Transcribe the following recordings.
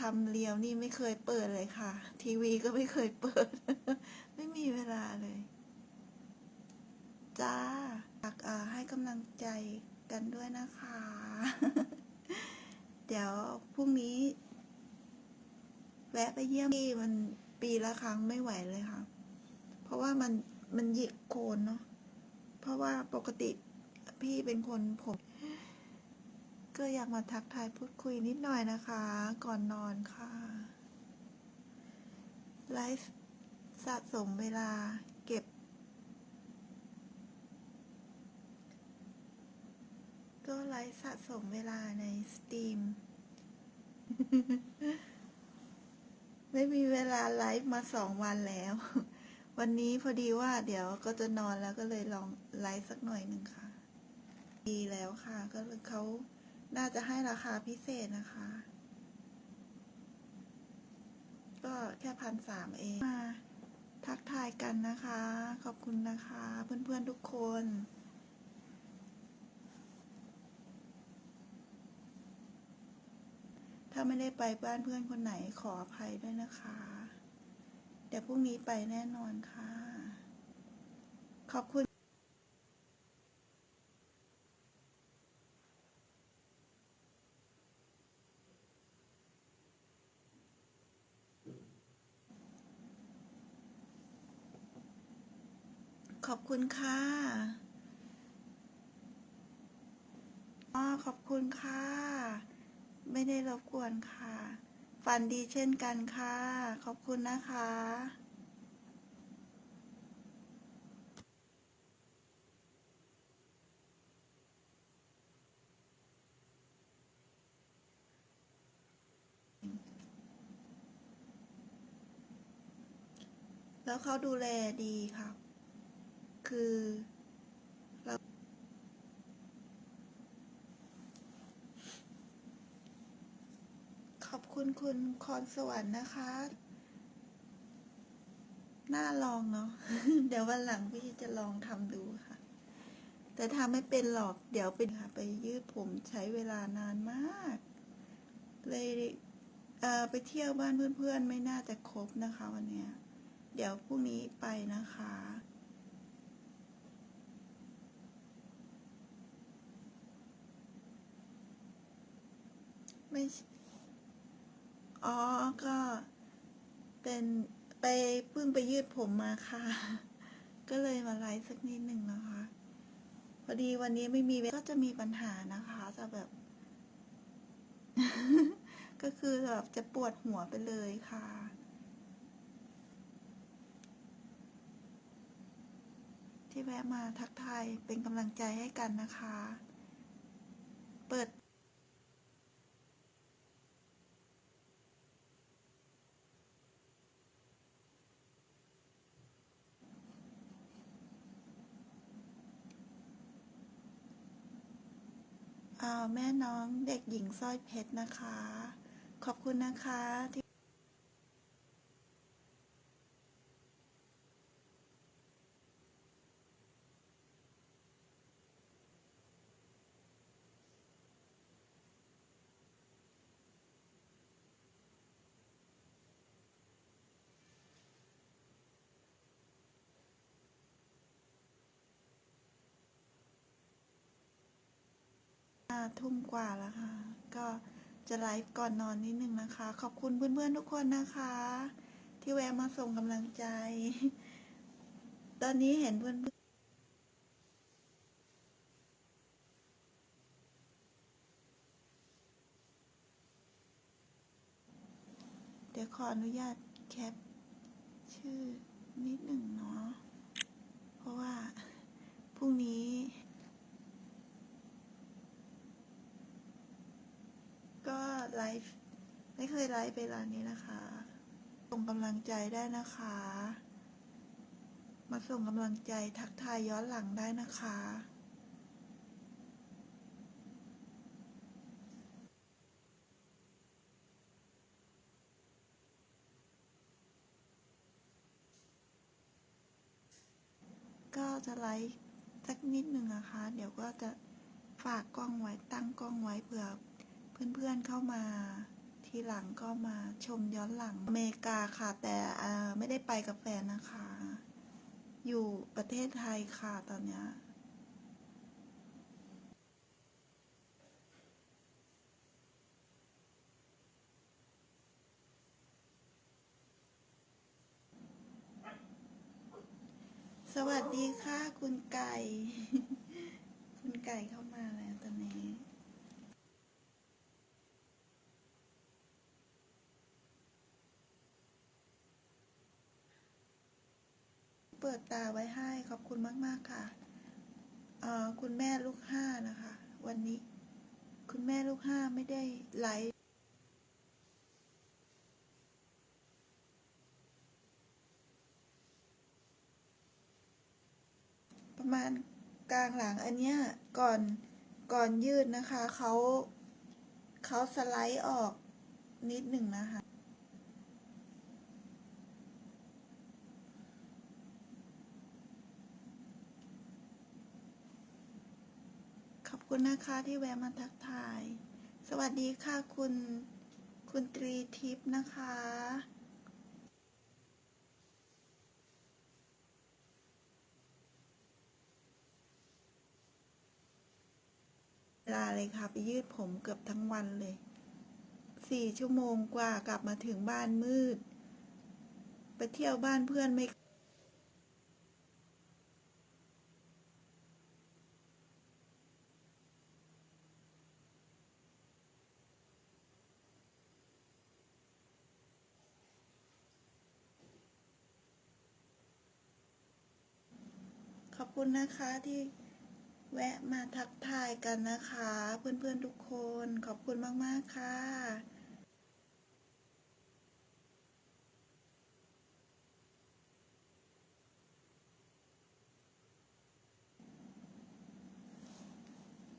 ทำเรียวนี่ไม่เคยเปิดเลยค่ะ ทีวีก็ไม่เคยเปิด ไม่มีเวลาเลย จ้าฝากให้กำลังใจกันด้วยนะคะ เดี๋ยวพรุ่งนี้ แวะไปเยี่ยมพี่มันปีละครั้งไม่ไหวเลยค่ะ เพราะว่ามันมันหยิกโคนเนาะเพราะว่าปกติพี่เป็นคนผม ก็อยากมาทักทายพูดคุยนิดหน่อยนะคะ ก่อนนอนค่ะ ไลฟ์สะสมเวลาเก็บ ก็ไลฟ์สะสมเวลาในสตรีม ไม่มีเวลาไลฟ์มาสองวันแล้ว วันนี้พอดีว่าเดี๋ยวก็จะนอนแล้วก็เลยลองไลฟ์สักหน่อยหนึ่งค่ะ ดีแล้วค่ะ ก็เลยเขา น่าจะให้ราคาพิเศษนะคะ ก็แค่พันสามเองมาทักทายกันนะคะ ขอบคุณนะคะ เพื่อนๆทุกคนถ้าไม่ได้ไปบ้านเพื่อนคนไหนขออภัยด้วยนะคะ เดี๋ยวพรุ่งนี้ไปแน่นอนค่ะ ขอบคุณ ขอบคุณค่ะอ๋อขอบคุณค่ะ ไม่ได้รบกวนค่ะ ฝันดีเช่นกันค่ะ ขอบคุณนะคะแล้วเขาดูแลดีค่ะ คือเราขอบคุณคุณคอนสวรรค์นะคะ น่าลองเนาะ เดี๋ยววันหลังพี่จะลองทำดูค่ะ แต่ทำไม่เป็นหรอก เดี๋ยวเป็นค่ะไปยืดผมใช้เวลานานมาก เลยเไปเที่ยวบ้านเพื่อนๆ ไม่น่าจะครบนะคะวันนี้ เดี๋ยวพรุ่งนี้ไปนะคะ ไม่อ๋อ ก็เป็นไปเพิ่งไปยืดผมมาค่ะ ก็เลยมาไลฟ์สักนิดหนึ่งนะคะ พอดีวันนี้ไม่มีเวลาก็จะมีปัญหานะคะจะแบบ ก็คือแบบจะปวดหัวไปเลยค่ะที่แวะมาทักทายเป็นกำลังใจให้กันนะคะ เปิด อ่าแม่น้องเด็กหญิงสร้อยเพชรนะคะ ขอบคุณนะคะที่ ทุ่มกว่าแล้วค่ะ ก็จะไลฟ์ก่อนนอนนิดนึงนะคะ ขอบคุณเพื่อนๆทุกคนนะคะ ที่แวะมาส่งกำลังใจ ตอนนี้เห็นเพื่อนเดี๋ยวขออนุญาตแคปชื่อนิดหนึ่งเนาะ เพราะว่าพรุ่งนี้ ก็ไลฟ์ไม่เคยไลฟ์เวลานี้นะคะส่งกำลังใจได้นะคะ มาส่งกำลังใจทักทายย้อนหลังได้นะคะก็จะไลฟ์สักนิดหนึ่งนะคะ เดี๋ยวก็จะฝากกล้องไว้ตั้งกล้องไว้เผื่อเพื่อนๆเข้ามา ทีหลังก็มาชมย้อนหลังอเมริกาค่ะ แต่ไม่ได้ไปกับแฟนนะคะ อยู่ประเทศไทยค่ะตอนนี้สวัสดีค่ะ คุณไก่ คุณไก่เข้ามาแล้วตอนนี้ เปิดตาไว้ให้ขอบคุณมาก ๆ ค่ะ คุณแม่ลูกห้านะคะ วันนี้ คุณแม่ลูกห้าไม่ได้ไลฟ์ประมาณกลางหลังอันเนี้ยก่อนก่อนยืดนะคะเขาเขาสไลด์ออกนิดหนึ่งนะคะ ขอบ คุณนะคะที่แวะมาทักทาย สวัสดีค่ะคุณคุณตรีทิพย์นะคะลาเลยค่ะ ไปยืดผมเกือบทั้งวันเลย สี่ชั่วโมงกว่ากลับมาถึงบ้านมืด ไปเที่ยวบ้านเพื่อนไม่ คุณนะคะที่แวะมาทักทายกันนะคะ เพื่อนๆทุกคนขอบคุณมากๆค่ะ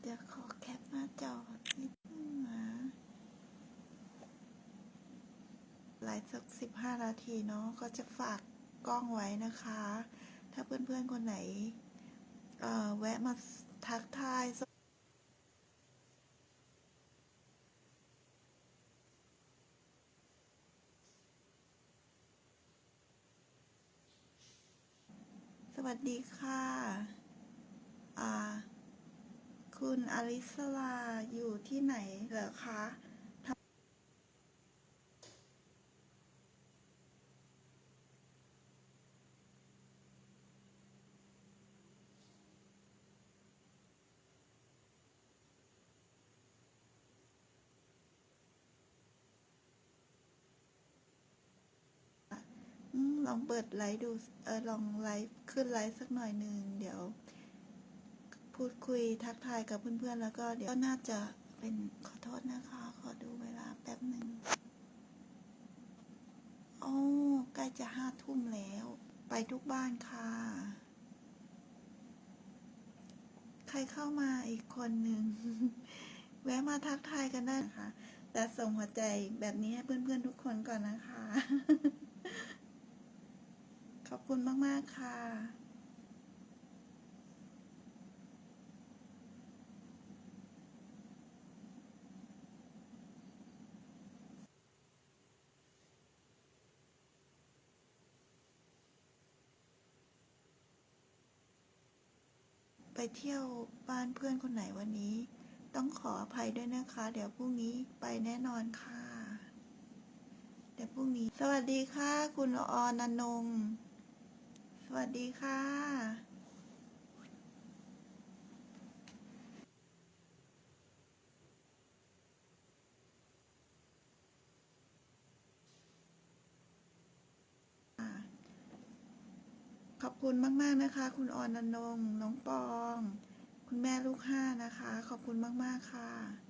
เดี๋ยวขอแคปหน้าจอนิดนึงนะไลฟ์สักสิบห้านาทีเนาะก็จะฝากกล้องไว้นะคะ ถ้าเพื่อนๆคนไหน แวะมาทักทายสวัสดีค่ะคุณอลิสลาอยู่ที่ไหนเหรอคะทำ อืมลองเปิดไลฟ์ดู เออลองไลฟ์ขึ้นไลฟ์สักหน่อยหนึ่งเดี๋ยว พูดคุยทักทายกับเพื่อนๆ แล้วก็เดี๋ยวน่าจะเป็นขอโทษนะคะ ขอดูเวลาแป๊บหนึ่งโอ้ใกล้จะห้าทุ่มแล้ว ไปทุกบ้านค่ะ ใครเข้ามาอีกคนหนึ่ง แวะมาทักทายกันได้นะคะ แต่ส่งหัวใจแบบนี้ให้เพื่อนๆทุกคนก่อนนะคะ อบคุณมาก ๆ ค่ะไปเที่ยวบ้านเพื่อนคนไหนวันนี้ ต้องขออภัยด้วยนะคะ เดี๋ยวพรุ่งนี้ไปแน่นอนค่ะ เดี๋ยวพรุ่งนี้ สวัสดีค่ะ คุณออนนงค์ วัสดีค่ะ ขอบคุณมาก ๆ นะคะ คุณออนนนงน้องปอง คุณแม่ลูกห้านะคะ ขอบคุณมาก ๆ ค่ะ